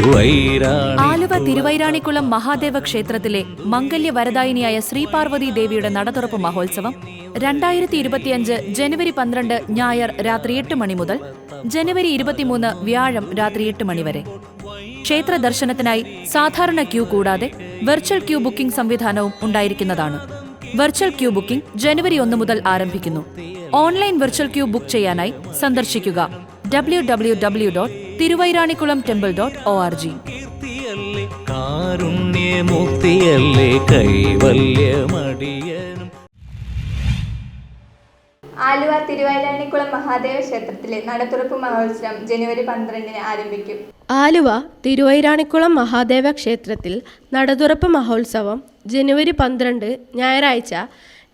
ആലുവ തിരുവൈരാണിക്കുളം മഹാദേവ ക്ഷേത്രത്തിലെ മംഗല്യ മംഗല്യവരദായിനിയായ ശ്രീപാർവതി ദേവിയുടെ നടതുറപ്പ് മഹോത്സവം രണ്ടായിരത്തി ഇരുപത്തിയഞ്ച് ജനുവരി പന്ത്രണ്ട് ഞായർ രാത്രി എട്ട് മണി മുതൽ ജനുവരി ഇരുപത്തിമൂന്ന് വ്യാഴം രാത്രി എട്ട് മണി വരെ. ക്ഷേത്ര ദർശനത്തിനായി സാധാരണ ക്യൂ കൂടാതെ വെർച്വൽ ക്യൂ ബുക്കിംഗ് സംവിധാനവും ഉണ്ടായിരിക്കുന്നതാണ്. വെർച്വൽ ക്യൂ ബുക്കിംഗ് ജനുവരി ഒന്ന് മുതൽ ആരംഭിക്കുന്നു. ഓൺലൈൻ വെർച്വൽ ക്യൂ ബുക്ക് ചെയ്യാനായി സന്ദർശിക്കുക. W W W dot Thiruvairanikulam temple dot O R G കീർത്തിയല്ലേ കാരുണ്യമൂർത്തിയല്ലേ കൈവല്യമടിയനും. ആലുവ തിരുവൈരാണിക്കുളം മഹാദേവ ക്ഷേത്രത്തിലെ നടത്തുറപ്പ് മഹോത്സവം ജനുവരി പന്ത്രണ്ടിന് ആരംഭിക്കും. ആലുവ തിരുവൈരാണിക്കുളം മഹാദേവ ക്ഷേത്രത്തിൽ നടതുറപ്പ് മഹോത്സവം ജനുവരി പന്ത്രണ്ട് ഞായറാഴ്ച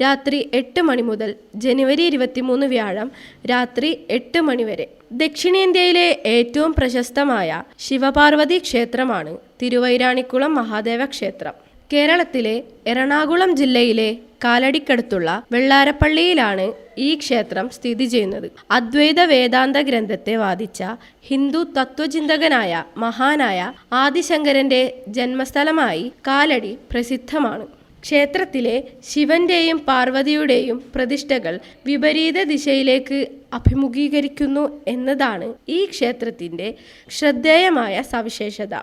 രാത്രി എട്ട് മണി മുതൽ ജനുവരി ഇരുപത്തിമൂന്ന് വ്യാഴം രാത്രി എട്ട് മണി വരെ. ദക്ഷിണേന്ത്യയിലെ ഏറ്റവും പ്രശസ്തമായ ശിവപാർവതി ക്ഷേത്രമാണ് തിരുവൈരാണിക്കുളം മഹാദേവ ക്ഷേത്രം. കേരളത്തിലെ എറണാകുളം ജില്ലയിലെ കാലടിക്കടുത്തുള്ള വെള്ളാരപ്പള്ളിയിലാണ് ഈ ക്ഷേത്രം സ്ഥിതി ചെയ്യുന്നത്. അദ്വൈത വേദാന്ത ഗ്രന്ഥത്തെ വാദിച്ച ഹിന്ദു തത്വചിന്തകനായ മഹാനായ ആദിശങ്കരന്റെ ജന്മസ്ഥലമായി കാലടി പ്രസിദ്ധമാണ്. ക്ഷേത്രത്തിലെ ശിവന്റെയും പാർവതിയുടെയും പ്രതിഷ്ഠകൾ വിപരീത ദിശയിലേക്ക് അഭിമുഖീകരിക്കുന്നു എന്നതാണ് ഈ ക്ഷേത്രത്തിന്റെ ശ്രദ്ധേയമായ സവിശേഷത.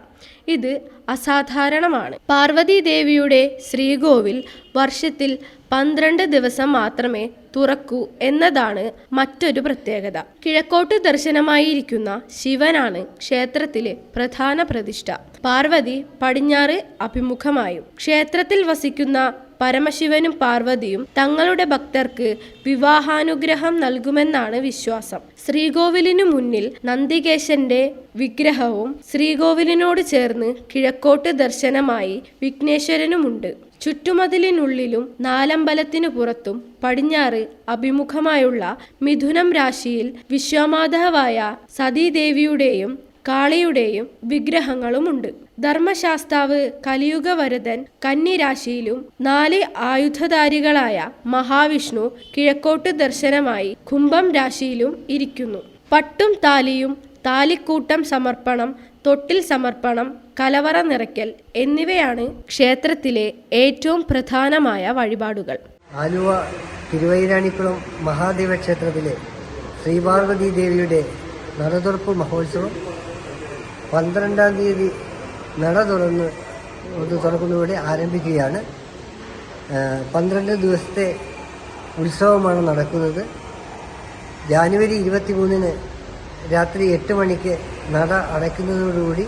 ഇത് അസാധാരണമാണ്. പാർവതി ദേവിയുടെ ശ്രീകോവിൽ വർഷത്തിൽ പന്ത്രണ്ട് ദിവസം മാത്രമേ തുറക്കൂ എന്നതാണ് മറ്റൊരു പ്രത്യേകത. കിഴക്കോട്ട് ദർശനമായിരിക്കുന്ന ശിവനാണ് ക്ഷേത്രത്തിലെ പ്രധാന പ്രതിഷ്ഠ. പാർവതി പടിഞ്ഞാറ് അഭിമുഖമായും ക്ഷേത്രത്തിൽ വസിക്കുന്ന പരമശിവനും പാർവതിയും തങ്ങളുടെ ഭക്തർക്ക് വിവാഹാനുഗ്രഹം നൽകുമെന്നാണ് വിശ്വാസം. ശ്രീകോവിലിനു മുന്നിൽ നന്ദികേശന്റെ വിഗ്രഹവും ശ്രീകോവിലിനോട് ചേർന്ന് കിഴക്കോട്ട് ദർശനമായി വിഘ്നേശ്വരനുമുണ്ട്. ചുറ്റുമതിലിനുള്ളിലും നാലമ്പലത്തിനു പുറത്തും പടിഞ്ഞാറ് അഭിമുഖമായുള്ള മിഥുനം രാശിയിൽ വിശ്വമാതാവായ സതീദേവിയുടെയും കാളിയുടെയും വിഗ്രഹങ്ങളുമുണ്ട്. ധർമ്മശാസ്താവ് കലിയുഗവരതൻ കന്നിരാശിയിലും നാല് ആയുധധാരികളായ മഹാവിഷ്ണു കിഴക്കോട്ട് ദർശനമായി കുംഭം രാശിയിലും ഇരിക്കുന്നു. പട്ടും താലിയും താലിക്കൂട്ടം സമർപ്പണം തൊട്ടിൽ സമർപ്പണം കലവറ നിറയ്ക്കൽ എന്നിവയാണ് ക്ഷേത്രത്തിലെ ഏറ്റവും പ്രധാനമായ വഴിപാടുകൾ. ആലുവ തിരുവൈരാണിക്കുളം മഹാദേവ ക്ഷേത്രത്തിലെ ശ്രീപാർവതി ദേവിയുടെ നടതുറപ്പ് മഹോത്സവം പന്ത്രണ്ടാം തീയതി നട തുറന്ന് തുറക്കുന്നതോടെ ആരംഭിക്കുകയാണ്. പന്ത്രണ്ട് ദിവസത്തെ ഉത്സവമാണ് നടക്കുന്നത്. ജാനുവരി ഇരുപത്തി മൂന്നിന് രാത്രി എട്ട് മണിക്ക് നട അടയ്ക്കുന്നതോടുകൂടി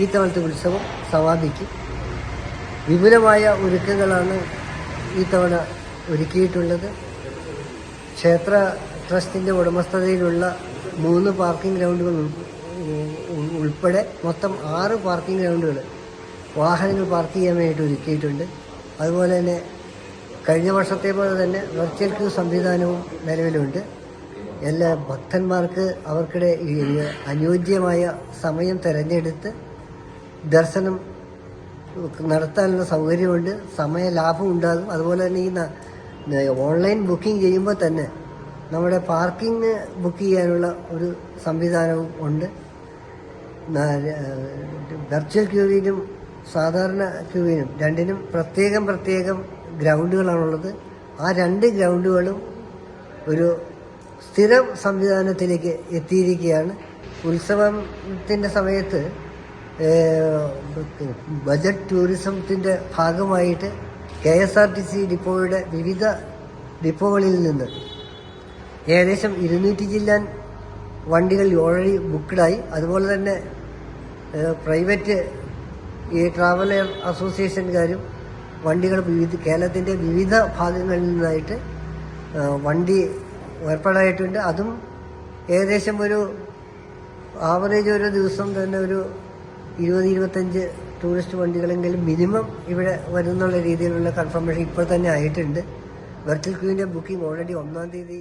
ഈ തവണത്തെ ഉത്സവം സമാപിക്കും. വിപുലമായ ഒരുക്കങ്ങളാണ് ഈ തവണ ഒരുക്കിയിട്ടുള്ളത്. ക്ഷേത്ര ട്രസ്റ്റിന്റെ ഉടമസ്ഥതയിലുള്ള മൂന്ന് പാർക്കിംഗ് ഗ്രൗണ്ടുകൾ ഉൾപ്പെടെ മൊത്തം ആറ് പാർക്കിംഗ് ഗ്രൗണ്ടുകൾ വാഹനങ്ങൾ പാർക്ക് ചെയ്യാൻ വേണ്ടിയിട്ട് ഒരുക്കിയിട്ടുണ്ട്. അതുപോലെ തന്നെ കഴിഞ്ഞ വർഷത്തെ പോലെ തന്നെ വെർച്വൽ ക്യൂ സംവിധാനവും നിലവിലുണ്ട്. എല്ലാ ഭക്തന്മാർക്ക് അവർക്കിടെ അനുയോജ്യമായ സമയം തിരഞ്ഞെടുത്ത് ദർശനം നടത്താനുള്ള സൗകര്യമുണ്ട്. സമയ ലാഭം ഉണ്ടാകും. അതുപോലെ തന്നെ ഈ ഓൺലൈൻ ബുക്കിംഗ് ചെയ്യുമ്പോൾ തന്നെ നമ്മുടെ പാർക്കിംഗ് ബുക്ക് ചെയ്യാനുള്ള ഒരു സംവിധാനവും ഉണ്ട്. വെർച്വൽ ക്യൂവിനും സാധാരണ ക്യൂവിനും രണ്ടിനും പ്രത്യേകം പ്രത്യേകം ഗ്രൗണ്ടുകളാണുള്ളത്. ആ രണ്ട് ഗ്രൗണ്ടുകളും ഒരു സ്ഥിരം സംവിധാനത്തിലേക്ക് എത്തിയിരിക്കുകയാണ്. ഉത്സവത്തിന്റെ സമയത്ത് ബജറ്റ് ടൂറിസത്തിന്റെ ഭാഗമായിട്ട് K S R T C ഡിപ്പോയുടെ വിവിധ ഡിപ്പോകളിൽ നിന്ന് ഏകദേശം ഇരുന്നൂറ്റി ജില്ലാൻ വണ്ടികൾ ഓൾറെഡി ബുക്ക്ഡായി അതുപോലെ തന്നെ പ്രൈവറ്റ് ഈ ട്രാവലർ അസോസിയേഷൻകാരും വണ്ടികൾ വിവിധ കേരളത്തിന്റെ വിവിധ ഭാഗങ്ങളിൽ നിന്നായിട്ട് വണ്ടി ഏർപ്പാടായിട്ടുണ്ട്. അതും ഏകദേശം ഒരു ആവറേജ് ഒരു ദിവസം തന്നെ ഒരു ഇരുപത് ഇരുപത്തഞ്ച് ടൂറിസ്റ്റ് വണ്ടികളെങ്കിലും മിനിമം ഇവിടെ വരുന്നുള്ള രീതിയിലുള്ള കൺഫർമേഷൻ ഇപ്പോൾ തന്നെ ആയിട്ടുണ്ട്. വെർച്വൽ ക്യൂവിന്റെ ബുക്കിംഗ് ഓൾറെഡി ഒന്നാം തീയതി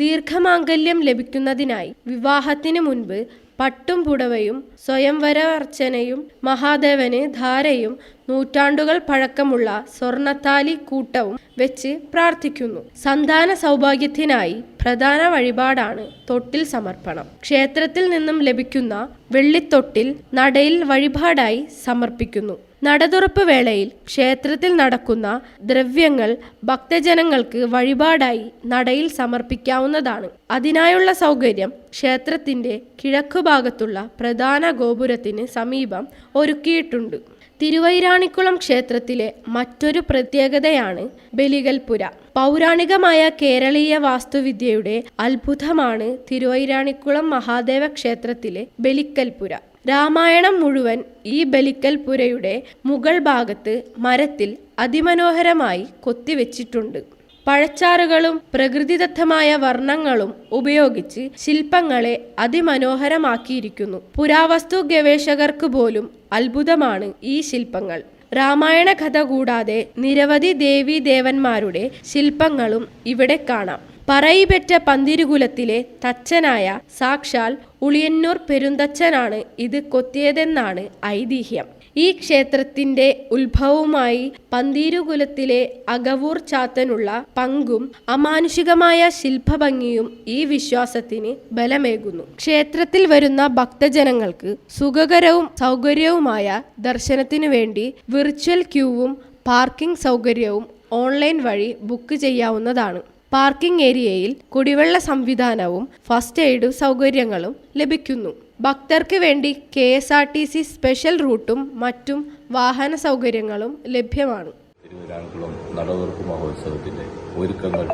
ദീർഘമാംഗല്യം ലഭിക്കുന്നതിനായി വിവാഹത്തിന് മുൻപ് പട്ടും പുടവയും സ്വയംവര അർച്ചനയും മഹാദേവന് ധാരയും നൂറ്റാണ്ടുകൾ പഴക്കമുള്ള സ്വർണത്താലി കൂട്ടവും വെച്ച് പ്രാർത്ഥിക്കുന്നു. സന്താന സൗഭാഗ്യത്തിനായി പ്രധാന വഴിപാടാണ് തൊട്ടിൽ സമർപ്പണം. ക്ഷേത്രത്തിൽ നിന്നും ലഭിക്കുന്ന വെള്ളിത്തൊട്ടിൽ നടയിൽ വഴിപാടായി സമർപ്പിക്കുന്നു. നടതുറപ്പ് വേളയിൽ ക്ഷേത്രത്തിൽ നടക്കുന്ന ദ്രവ്യങ്ങൾ ഭക്തജനങ്ങൾക്ക് വഴിപാടായി നടയിൽ സമർപ്പിക്കാവുന്നതാണ്. അതിനായുള്ള സൗകര്യം ക്ഷേത്രത്തിന്റെ കിഴക്കുഭാഗത്തുള്ള പ്രധാന ഗോപുരത്തിന് സമീപം ഒരുക്കിയിട്ടുണ്ട്. തിരുവൈരാണിക്കുളം ക്ഷേത്രത്തിലെ മറ്റൊരു പ്രത്യേകതയാണ് ബലികൽപുര. പൗരാണികമായ കേരളീയ വാസ്തുവിദ്യയുടെ അത്ഭുതമാണ് തിരുവൈരാണിക്കുളം മഹാദേവ ക്ഷേത്രത്തിലെ ബലിക്കൽപുര. രാമായണം മുഴുവൻ ഈ ബലിക്കൽപുരയുടെ മുകൾ ഭാഗത്ത് മരത്തിൽ അതിമനോഹരമായി കൊത്തിവെച്ചിട്ടുണ്ട്. പഴച്ചാറുകളും പ്രകൃതിദത്തമായ വർണങ്ങളും ഉപയോഗിച്ച് ശില്പങ്ങളെ അതിമനോഹരമാക്കിയിരിക്കുന്നു. പുരാവസ്തു ഗവേഷകർക്ക് പോലും അത്ഭുതമാണ് ഈ ശില്പങ്ങൾ. രാമായണ കഥ കൂടാതെ നിരവധി ദേവീദേവന്മാരുടെ ശില്പങ്ങളും ഇവിടെ കാണാം. പറയിപെറ്റ പന്തിരുകുലത്തിലെ തച്ചനായ സാക്ഷാൽ ഉളിയന്നൂർ പെരുന്തച്ചനാണ് ഇത് കൊത്തിയതെന്നാണ് ഐതിഹ്യം. ഈ ക്ഷേത്രത്തിന്റെ ഉത്ഭവവുമായി പന്തീരുകുലത്തിലെ അകവൂർ ചാത്തനുള്ള പങ്കും അമാനുഷികമായ ശില്പഭംഗിയും ഈ വിശ്വാസത്തിന് ബലമേകുന്നു. ക്ഷേത്രത്തിൽ വരുന്ന ഭക്തജനങ്ങൾക്ക് സുഖകരവും സൗകര്യവുമായ ദർശനത്തിനു വേണ്ടി വിർച്വൽ ക്യൂവും പാർക്കിംഗ് സൗകര്യവും ഓൺലൈൻ വഴി ബുക്ക് ചെയ്യാവുന്നതാണ്. പാർക്കിംഗ് ഏരിയയിൽ കുടിവെള്ള സംവിധാനവും ഫസ്റ്റ് എയ്ഡ് സൗകര്യങ്ങളും ലഭിക്കുന്നു. ഭക്തർക്ക് വേണ്ടി K S R T C special റൂട്ടും മറ്റും വാഹന സൗകര്യങ്ങളും ലഭ്യമാണ്. തിരുവിതാംകുളം നടതുറപ്പ് മഹോത്സവത്തിന്റെ ഒരുക്കങ്ങൾ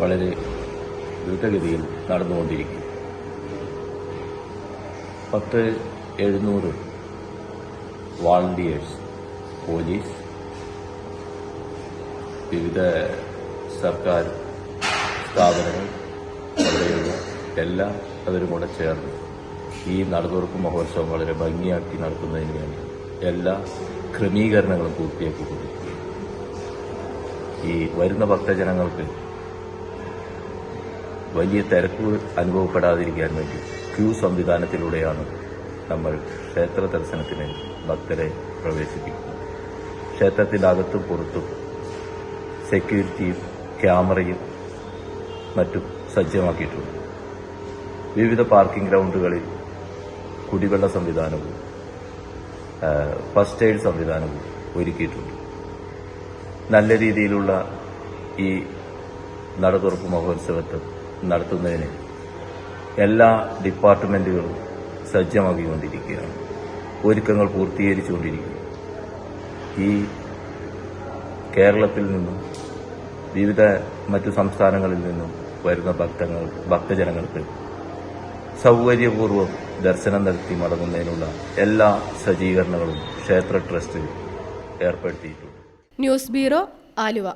വളരെ ദ്രുതഗതിയിൽ നടന്നുകൊണ്ടിരിക്കും പത്ത് എഴുന്നൂറ് വാളണ്ടിയേഴ്സ് പോലീസ് വിവിധ സർക്കാർ സ്ഥാപനങ്ങൾ അവിടെയുള്ള എല്ലാം അവരും കൂടെ ചേർന്ന് ഈ നടതുറപ്പ് മഹോത്സവം വളരെ ഭംഗിയാക്കി നടത്തുന്നതിന് വേണ്ടി എല്ലാ ക്രമീകരണങ്ങളും പൂർത്തിയാക്കി പൂർത്തിയാക്കിക്കൊണ്ടിരിക്കുന്നു ഈ വരുന്ന ഭക്തജനങ്ങൾക്ക് വലിയ തിരക്ക് അനുഭവപ്പെടാതിരിക്കാൻ വേണ്ടി ക്യൂ സംവിധാനത്തിലൂടെയാണ് നമ്മൾ ക്ഷേത്ര ദർശനത്തിന് ഭക്തരെ പ്രവേശിപ്പിക്കുന്നത്. ക്ഷേത്രത്തിന്റെ അകത്തും പുറത്തും സെക്യൂരിറ്റിയും ക്യാമറയും മറ്റും സജ്ജമാക്കിയിട്ടുണ്ട്. വിവിധ പാർക്കിംഗ് ഗ്രൗണ്ടുകളിൽ കുടിവെള്ള സംവിധാനവും ഫസ്റ്റ് എയ്ഡ് സംവിധാനവും ഒരുക്കിയിട്ടുണ്ട്. നല്ല രീതിയിലുള്ള ഈ നടതുറപ്പ് മഹോത്സവത്തെ നടത്തുന്നതിന് എല്ലാ ഡിപ്പാർട്ട്മെന്റുകളും സജ്ജമാക്കിക്കൊണ്ടിരിക്കുകയാണ്. ഒരുക്കങ്ങൾ പൂർത്തീകരിച്ചുകൊണ്ടിരിക്കുന്നു. ഈ കേരളത്തിൽ നിന്നും വിവിധ മറ്റു സംസ്ഥാനങ്ങളിൽ നിന്നും വരുന്ന ഭക്തങ്ങൾ ഭക്തജനങ്ങൾക്ക് സൗകര്യപൂർവം ദർശനം നടത്തി മടങ്ങുന്നതിനുള്ള എല്ലാ സജ്ജീകരണങ്ങളും ക്ഷേത്ര ട്രസ്റ്റ് ഏർപ്പെടുത്തിയിട്ടുണ്ട്. News bureau Aluva.